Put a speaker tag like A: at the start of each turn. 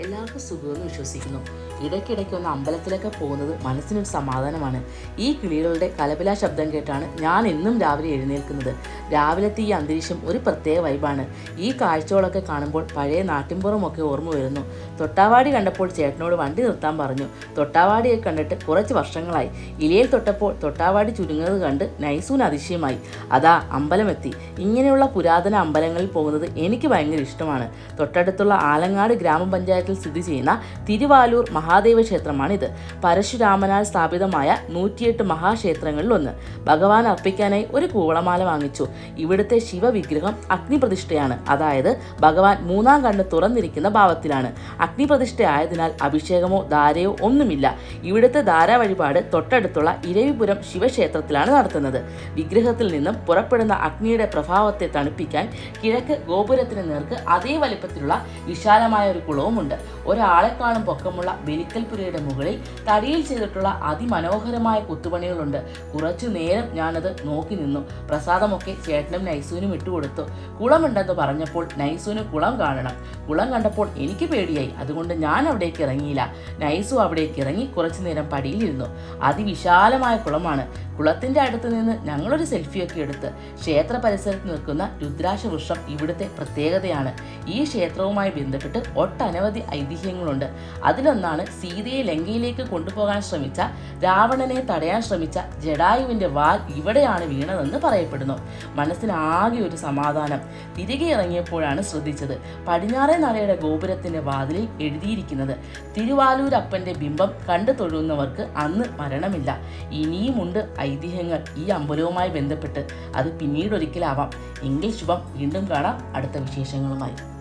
A: എല്ലാവർക്കും സുഖമെന്ന് വിശ്വസിക്കുന്നു. ഇടയ്ക്കിടയ്ക്ക് ഒന്ന് അമ്പലത്തിലൊക്കെ പോകുന്നത് മനസ്സിനൊരു സമാധാനമാണ്. ഈ കിളികളുടെ കലപില ശബ്ദം കേട്ടാണ് ഞാൻ എന്നും രാവിലെ എഴുന്നേൽക്കുന്നത്. രാവിലത്തെ ഈ അന്തരീക്ഷം ഒരു പ്രത്യേക വൈബാണ് ഈ കാഴ്ചകളൊക്കെ കാണുമ്പോൾ പഴയ നാട്ടിൻപുറമൊക്കെ ഓർമ്മ വരുന്നു. തൊട്ടാവാടി കണ്ടപ്പോൾ ചേട്ടനോട് വണ്ടി നിർത്താൻ പറഞ്ഞു. തൊട്ടാവാടിയെ കണ്ടിട്ട് കുറച്ച് വർഷങ്ങളായി. ഇലയിൽ തൊട്ടപ്പോൾ തൊട്ടാവാടി ചുരുങ്ങുന്നത് കണ്ട് നൈസൂന് അതിശയമായി. അതാ അമ്പലമെത്തി. ഇങ്ങനെയുള്ള പുരാതന അമ്പലങ്ങളിൽ പോകുന്നത് എനിക്ക് ഭയങ്കര ഇഷ്ടമാണ്. തൊട്ടടുത്തുള്ള ആലങ്ങാട് ഗ്രാമപഞ്ചായത്തിൽ സ്ഥിതി ചെയ്യുന്ന തിരുവാലൂർ മഹാദേവ ക്ഷേത്രമാണിത്. പരശുരാമനാൽ സ്ഥാപിതമായ നൂറ്റിയെട്ട് മഹാക്ഷേത്രങ്ങളിൽ ഒന്ന്. ഭഗവാൻ അർപ്പിക്കാനായി ഒരു കൂവളമാല വാങ്ങിച്ചു. ഇവിടുത്തെ ശിവവിഗ്രഹം അഗ്നിപ്രതിഷ്ഠയാണ്. അതായത് ഭഗവാൻ മൂന്നാം കണ്ണ് തുറന്നിരിക്കുന്ന ഭാവത്തിലാണ്. അഗ്നിപ്രതിഷ്ഠയായതിനാൽ അഭിഷേകമോ ധാരയോ ഒന്നുമില്ല. ഇവിടുത്തെ ധാരാ വഴിപാട് തൊട്ടടുത്തുള്ള ഇരവിപുരം ശിവക്ഷേത്രത്തിലാണ് നടത്തുന്നത്. വിഗ്രഹത്തിൽ നിന്നും പുറപ്പെടുന്ന അഗ്നിയുടെ പ്രഭാവത്തെ തണുപ്പിക്കാൻ കിഴക്ക് ഗോപുരത്തിന് നേർക്ക് അതേ വലിപ്പത്തിലുള്ള വിശാലമായ ഒരു കുളവുമുണ്ട്. ഒരാളെ കാണും പൊക്കമുള്ള ബലിക്കൽപുരയുടെ മുകളിൽ തടിയിൽ ചെയ്തിട്ടുള്ള അതിമനോഹരമായ കൊത്തുപണികളുണ്ട്. കുറച്ചു നേരം ഞാനത് നോക്കി നിന്നു. പ്രസാദമൊക്കെ ചേട്ടനും നൈസൂനും ഇട്ടുകൊടുത്തു കുളമുണ്ടെന്ന് പറഞ്ഞപ്പോൾ നൈസൂന് കുളം കാണണം. കുളം കണ്ടപ്പോൾ എനിക്ക് പേടിയായി. അതുകൊണ്ട് ഞാൻ അവിടേക്ക് ഇറങ്ങിയില്ല. നൈസു അവിടേക്ക് ഇറങ്ങി കുറച്ചു നേരം പടിയിലിരുന്നു അതിവിശാലമായ കുളമാണ്. കുളത്തിന്റെ അടുത്ത് നിന്ന് ഞങ്ങളൊരു സെൽഫിയൊക്കെ എടുത്ത് ക്ഷേത്ര പരിസരത്ത് നിൽക്കുന്ന രുദ്രാക്ഷ വൃക്ഷം ഇവിടുത്തെ പ്രത്യേകതയാണ്. ഈ ക്ഷേത്രവുമായി ബന്ധപ്പെട്ട് ഒട്ടനവധി ഐതിഹ്യങ്ങളുണ്ട്. അതിലൊന്നാണ് സീതയെ ലങ്കയിലേക്ക് കൊണ്ടുപോകാൻ ശ്രമിച്ച രാവണനെ തടയാൻ ശ്രമിച്ച ജഡായുവിന്റെ വാൽ ഇവിടെയാണ് വീണതെന്ന് പറയപ്പെടുന്നു. മനസ്സിലാകെ ഒരു സമാധാനം. തിരികെ ഇറങ്ങിയപ്പോഴാണ് ശ്രദ്ധിച്ചത്. പടിഞ്ഞാറേ നടയുടെ ഗോപുരത്തിന്റെ വാതിലിൽ എഴുതിയിരിക്കുന്നത് തിരുവാലൂരപ്പന്റെ ബിംബം കണ്ടു തൊഴുന്നവർക്ക് അന്ന് മരണമില്ല. ഇനിയുമുണ്ട് ഐതിഹ്യങ്ങൾ ഈ അമ്പലവുമായി ബന്ധപ്പെട്ട്. അത് പിന്നീടൊരിക്കലാവാം. എങ്കിൽ ശുഭം. വീണ്ടും കാണാം. അടുത്ത വിശേഷങ്ങളുമായി.